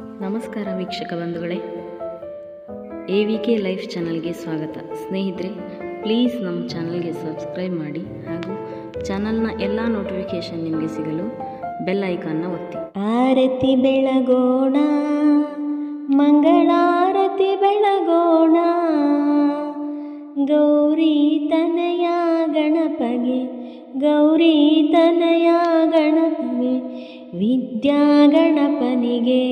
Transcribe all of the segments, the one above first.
ನಮಸ್ಕಾರ ವೀಕ್ಷಕ ಬಂಧುಗಳೇ. ಎ ವಿ ಕೆ ಲೈಫ್ ಚಾನಲ್ಗೆ ಸ್ವಾಗತ. ಸ್ನೇಹಿತರೆ, ಪ್ಲೀಸ್ ನಮ್ಮ ಚಾನಲ್ಗೆ ಸಬ್ಸ್ಕ್ರೈಬ್ ಮಾಡಿ ಹಾಗೂ ಚಾನಲ್ನ ಎಲ್ಲ ನೋಟಿಫಿಕೇಷನ್ ನಿಮಗೆ ಸಿಗಲು ಬೆಲ್ ಐಕಾನ್ನ ಒತ್ತಿ. ಆರತಿ ಬೆಳಗೋಣ, ಮಂಗಳಾರತಿ ಬೆಳಗೋಣ, ಗೌರಿ ತನಯ ಗಣಪಗೆ, ಗೌರಿ ತನಯ ಗಣಪಗೆ. ವಿದ್ಯಾ ಗಣಪನಿಗೆ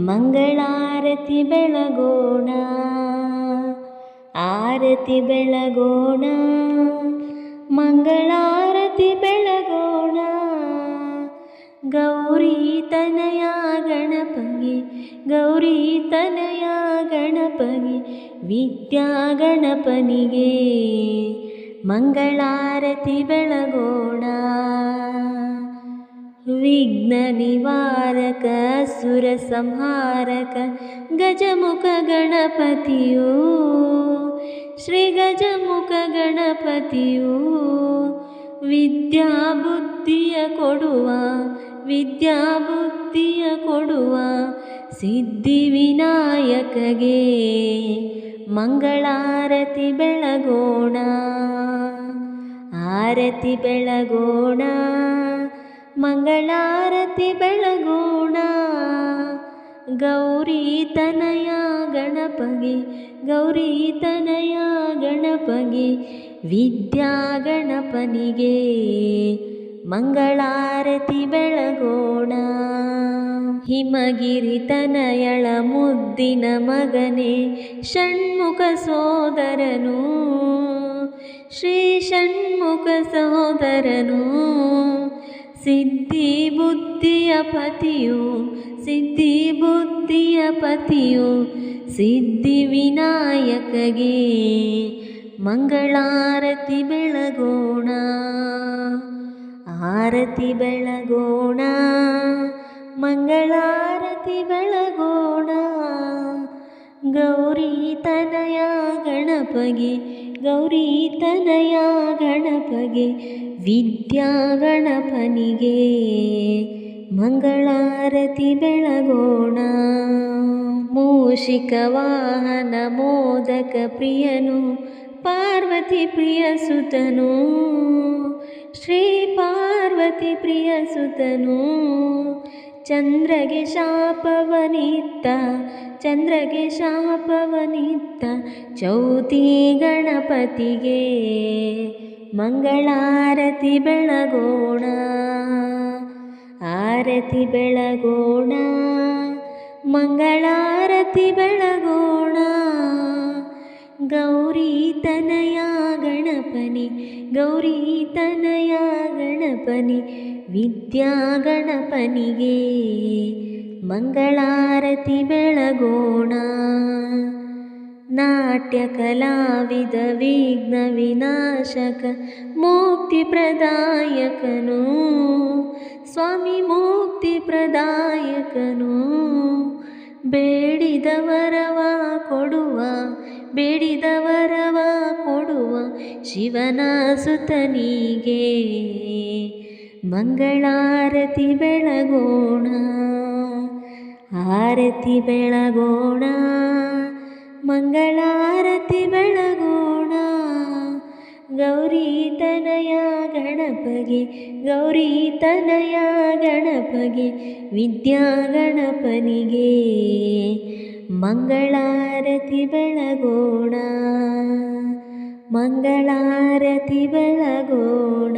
ಮಂಗಳಾರತಿ ಬೆಳಗೋಣ, ಆರತಿ ಬೆಳಗೋಣ, ಮಂಗಳಾರತಿ ಬೆಳಗೋಣ. ಗೌರಿ ತನಯ ಗಣಪಗೆ, ಗೌರಿ ತನಯ ಗಣಪಗೆ ವಿದ್ಯಾ ಗಣಪನಿಗೆ ಮಂಗಳಾರತಿ ಬೆಳಗೋಣ. ವಿಘ್ನ ನಿವಾರಕ, ಸುರ ಸಂಹಾರಕ, ಗಜಮುಖ ಗಣಪತಿಯೂ. ಶ್ರೀ ಗಜಮುಖ ಗಣಪತಿಯೂ. ವಿದ್ಯಾ ಬುದ್ಧಿಯ ಕೊಡುವ, ವಿದ್ಯಾ ಬುದ್ಧಿಯ ಕೊಡುವ ಸಿದ್ಧಿ ವಿನಾಯಕಗೆ. ಮಂಗಳಾರತಿ ಬೆಳಗೋಣ, ಆರತಿ ಬೆಳಗೋಣ. ಮಂಗಳಾರತಿ ಬೆಳಗೋಣ. ಗೌರಿ ತನಯ ಗಣಪಗೆ, ಗೌರಿ ಗಣಪಗೆ, ವಿದ್ಯಾ ಗಣಪನಿಗೆ ಮಂಗಳಾರತಿ ಬೆಳಗೋಣ. ಹಿಮಗಿರಿ ತನಯಳ ಮುದ್ದಿನ ಮಗನೇ, ಷಣ್ಮುಖ ಸೋದರನು, ಶ್ರೀ ಷಣ್ಮುಖ ಸಹೋದರನು ಸಿದ್ಧಿ ಬುದ್ಧಿಯ ಪತಿಯು, ಸಿದ್ಧಿ ಬುದ್ಧಿಯ ಪತಿಯು ಸಿದ್ಧಿ ವಿನಾಯಕಗೆ. ಮಂಗಳಾರತಿ ಬೆಳಗೋಣ, ಆರತಿ ಬೆಳಗೋಣ, ಮಂಗಳಾರತಿ ಬೆಳಗೋಣ. ಗೌರಿ ತನಯ ಗಣಪಗೆ ಗೌರಿ ತನಯ ಗಣಪಗೆ, ವಿದ್ಯಾ ಗಣಪನಿಗೆ ಮಂಗಳಾರತಿ ಬೆಳಗೋಣ. ಮೂಷಿಕ ವಾಹನ ಮೋದಕ ಪ್ರಿಯನು, ಪಾರ್ವತಿ ಪ್ರಿಯ ಸುತನು. ಶ್ರೀ ಪಾರ್ವತಿ ಪ್ರಿಯ ಸುತನು ಚಂದ್ರಗೆ ಶಾಪವನಿತ್ತ ಚಂದ್ರಗೆ ಶಾಪವನಿತ್ತ ಚೌತಿ ಗಣಪತಿಗೆ ಮಂಗಳಾರತಿ ಬೆಳಗೋಣ, ಆರತಿ ಬೆಳಗೋಣ, ಮಂಗಳಾರತಿ ಬೆಳಗೋಣ. ಗೌರಿ ತನಯ ಗಣಪನಿ, ಗೌರಿ ತನಯ ಗಣಪನಿ ವಿದ್ಯಾ ಗಣಪನಿಗೆ ಮಂಗಳಾರತಿ ಬೆಳಗೋಣ. ನಾಟ್ಯ ಕಲಾವಿದ, ವಿಘ್ನ ವಿನಾಶಕ, ಮುಕ್ತಿ ಪ್ರದಾಯಕನು. ಸ್ವಾಮಿ ಮುಕ್ತಿ ಪ್ರದಾಯಕನು. ಬೇಡಿದವರವ ಕೊಡುವ ಬೇಡಿದವರವ ಕೊಡುವ ಶಿವನ ಸುತನಿಗೆ ಮಂಗಳಾರತಿ ಬೆಳಗೋಣ, ಆರತಿ ಬೆಳಗೋಣ, ಮಂಗಳಾರತಿ ಬೆಳಗೋಣ. ಗೌರಿ ತನಯ ಗಣಪಗೆ, ಗೌರಿ ತನಯ ಗಣಪಗೆ, ವಿದ್ಯಾ ಗಣಪನಿಗೆ ಮಂಗಳಾರತಿ ಬೆಳಗೋಣ ಮಂಗಳಾರತಿ ಬೆಳಗೋಣ.